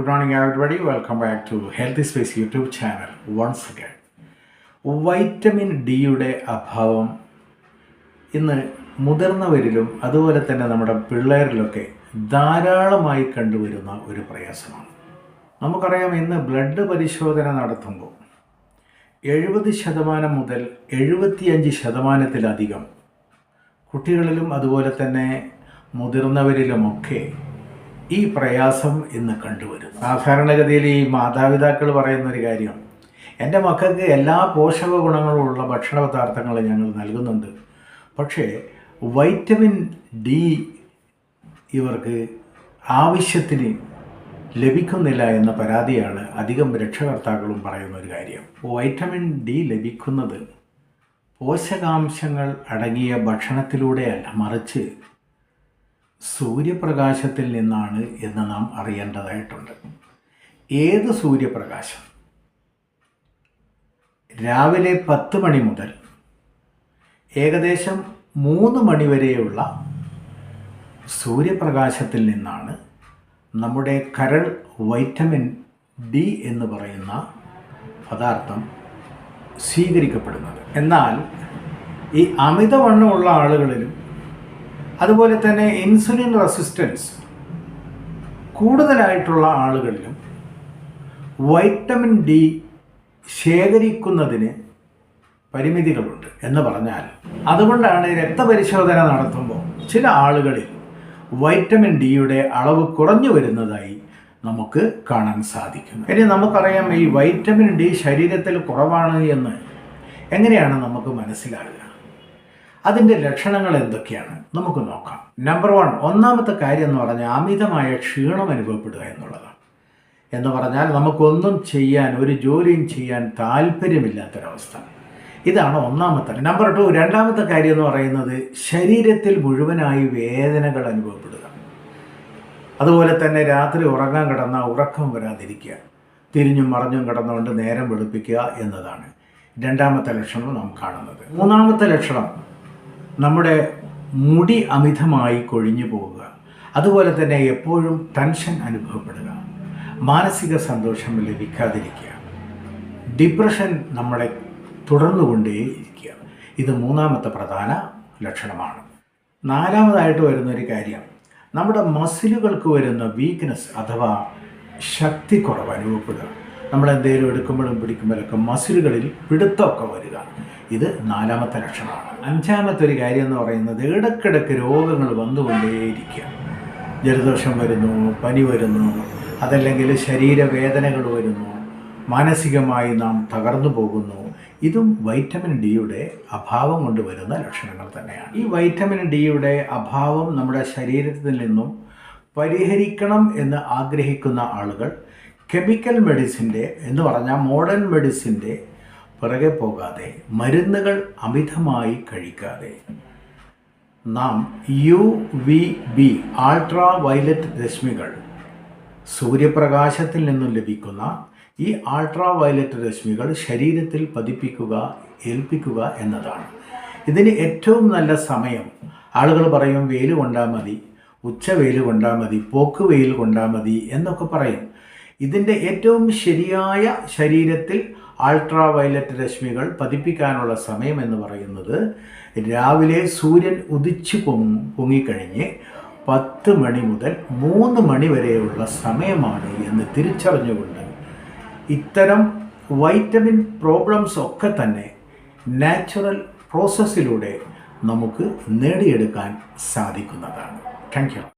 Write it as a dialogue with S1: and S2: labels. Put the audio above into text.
S1: Good morning, everybody. Welcome back to Healthy Space YouTube channel once again. Vitamin ഡിയുടെ അഭാവം ഇന്ന് മുതിർന്നവരിലും അതുപോലെ തന്നെ നമ്മുടെ പിള്ളേരിലൊക്കെ ധാരാളമായി കണ്ടുവരുന്ന ഒരു പ്രയാസമാണ് നമുക്കറിയാം ഇന്ന് ബ്ലഡ് പരിശോധന നടത്തുമ്പോൾ എഴുപത് ശതമാനം മുതൽ എഴുപത്തിയഞ്ച് ശതമാനത്തിലധികം കുട്ടികളിലും അതുപോലെ തന്നെ മുതിർന്നവരിലുമൊക്കെ ഈ പ്രയാസം ഇന്ന് കണ്ടുവരുന്നു. സാധാരണഗതിയിൽ ഈ മാതാപിതാക്കൾ പറയുന്ന ഒരു കാര്യം എന്റെ മക്കൾക്ക് എല്ലാ പോഷക ഗുണങ്ങളുമുള്ള ഭക്ഷണ പദാർത്ഥങ്ങൾ ഞങ്ങൾ നൽകുന്നുണ്ട്. പക്ഷേ വൈറ്റമിൻ ഡി ഇവർക്ക് ആവശ്യത്തിന് ലഭിക്കുന്നില്ല എന്ന പരാതിയാണ് അധികം രക്ഷകർത്താക്കളും പറയുന്ന ഒരു കാര്യം. വൈറ്റമിൻ ഡി ലഭിക്കുന്നത് പോഷകാംശങ്ങൾ അടങ്ങിയ ഭക്ഷണത്തിലൂടെയല്ല മറിച്ച് സൂര്യപ്രകാശത്തിൽ നിന്നാണ് എന്ന് നാം അറിയേണ്ടതായിട്ടുണ്ട്. ഏത് സൂര്യപ്രകാശം? രാവിലെ പത്ത് മണി മുതൽ ഏകദേശം മൂന്ന് മണി വരെയുള്ള സൂര്യപ്രകാശത്തിൽ നിന്നാണ് നമ്മുടെ കരൾ വൈറ്റമിൻ ഡി എന്ന് പറയുന്ന പദാർത്ഥം സ്വീകരിക്കപ്പെടുന്നത്. എന്നാൽ ഈ അമിതവണ്ണമുള്ള ആളുകളിലും അതുപോലെ തന്നെ ഇൻസുലിൻ റെസിസ്റ്റൻസ് കൂടുതലായിട്ടുള്ള ആളുകളിലും വൈറ്റമിൻ ഡി ശേഖരിക്കുന്നതിന് പരിമിതികളുണ്ട് എന്ന് പറഞ്ഞാൽ അതുകൊണ്ടാണ് രക്തപരിശോധന നടത്തുമ്പോൾ ചില ആളുകളിൽ വൈറ്റമിൻ ഡിയുടെ അളവ് കുറഞ്ഞു വരുന്നതായി നമുക്ക് കാണാൻ സാധിക്കുന്നു. ഇനി നമുക്കറിയാം ഈ വൈറ്റമിൻ ഡി ശരീരത്തിൽ കുറവാണ് എന്ന് എങ്ങനെയാണ് നമുക്ക് മനസ്സിലാകുക? അതിന്റെ ലക്ഷണങ്ങൾ എന്തൊക്കെയാണ്? നമുക്ക് നോക്കാം. നമ്പർ വൺ ഒന്നാമത്തെ കാര്യം എന്ന് പറഞ്ഞാൽ അമിതമായ ക്ഷീണം അനുഭവപ്പെടുക എന്നുള്ളതാണ്. എന്ന് പറഞ്ഞാൽ നമുക്കൊന്നും ചെയ്യാൻ ഒരു ജോലിയും ചെയ്യാൻ താല്പര്യമില്ലാത്തൊരവസ്ഥ. ഇതാണ് ഒന്നാമത്തെ. നമ്പർ ടു രണ്ടാമത്തെ കാര്യം എന്ന് പറയുന്നത് ശരീരത്തിൽ മുഴുവനായി വേദനകൾ അനുഭവപ്പെടുക. അതുപോലെ തന്നെ രാത്രി ഉറങ്ങാൻ കിടന്ന ഉറക്കം വരാതിരിക്കുക. തിരിഞ്ഞും മറിഞ്ഞും കിടന്നുകൊണ്ട് നേരം വെളുപ്പിക്കുക എന്നതാണ് രണ്ടാമത്തെ ലക്ഷണം നാം കാണുന്നത്. മൂന്നാമത്തെ ലക്ഷണം നമ്മുടെ മുടി അമിതമായി കൊഴിഞ്ഞു പോവുക. അതുപോലെ തന്നെ എപ്പോഴും ടെൻഷൻ അനുഭവപ്പെടുക. മാനസിക സന്തോഷം ലഭിക്കാതിരിക്കുക. ഡിപ്രഷൻ നമ്മളെ തുടർന്നുകൊണ്ടേയിരിക്കുക. ഇത് മൂന്നാമത്തെ പ്രധാന ലക്ഷണമാണ്. നാലാമതായിട്ട് വരുന്നൊരു കാര്യം നമ്മുടെ മസിലുകൾക്ക് വരുന്ന വീക്ക്നെസ് അഥവാ ശക്തി കുറവ് അനുഭവപ്പെടുക. നമ്മൾ എന്തെങ്കിലും എടുക്കുമ്പോഴും പിടിക്കുമ്പോഴൊക്കെ മസിലുകളിൽ പിടുത്തമൊക്കെ വരിക. ഇത് നാലാമത്തെ ലക്ഷണമാണ്. അഞ്ചാമത്തെ ഒരു കാര്യം എന്ന് പറയുന്നത് ഇടയ്ക്കിടയ്ക്ക് രോഗങ്ങൾ വന്നുകൊണ്ടേയിരിക്കുക. ജലദോഷം വരുന്നു പനി വരുന്നു അതല്ലെങ്കിൽ ശരീരവേദനകൾ വരുന്നു മാനസികമായി നാം തകർന്നു പോകുന്നു. ഇതും വൈറ്റമിൻ ഡിയുടെ അഭാവം കൊണ്ട് വരുന്ന ലക്ഷണങ്ങൾ തന്നെയാണ്. ഈ വൈറ്റമിൻ ഡിയുടെ അഭാവം നമ്മുടെ ശരീരത്തിൽ നിന്നും പരിഹരിക്കണം എന്ന് ആഗ്രഹിക്കുന്ന ആളുകൾ കെമിക്കൽ മെഡിസിന്റെ എന്ന് പറഞ്ഞാൽ മോഡേൺ മെഡിസിന്റെ പിറകെ പോകാതെ മരുന്നുകൾ അമിതമായി കഴിക്കാതെ. നാം U V B ultra violet രശ്മികൾ സൂര്യപ്രകാശത്തിൽ നിന്നും ലഭിക്കുന്ന ഈ ആൾട്രാ വയലറ്റ് രശ്മികൾ ശരീരത്തിൽ പതിപ്പിക്കുക ഏൽപ്പിക്കുക എന്നതാണ്. ഇതിന് ഏറ്റവും നല്ല സമയം. ആളുകൾ പറയും വെയിൽ കൊണ്ടാൽ മതി ഉച്ച വെയിൽ കൊണ്ടാൽ മതി പോക്ക് വെയിൽ കൊണ്ടാൽ മതി എന്നൊക്കെ പറയും. ഇതിന്റെ ഏറ്റവും ശരിയായ ശരീരത്തിൽ അൾട്രാ വയലറ്റ് രശ്മികൾ പതിപ്പിക്കാനുള്ള സമയം എന്ന് പറയുന്നത് രാവിലെ സൂര്യൻ ഉദിച്ചു പൊങ് പൊങ്ങിക്കഴിഞ്ഞ് പത്ത് മണി മുതൽ മൂന്ന് മണി വരെയുള്ള സമയമാണ് എന്ന് തിരിച്ചറിഞ്ഞുകൊണ്ട് ഇത്തരം വൈറ്റമിൻ പ്രോബ്ലംസ് ഒക്കെ തന്നെ നാച്ചുറൽ പ്രോസസ്സിലൂടെ നമുക്ക് നേടിയെടുക്കാൻ സാധിക്കുന്നതാണ്. Thank you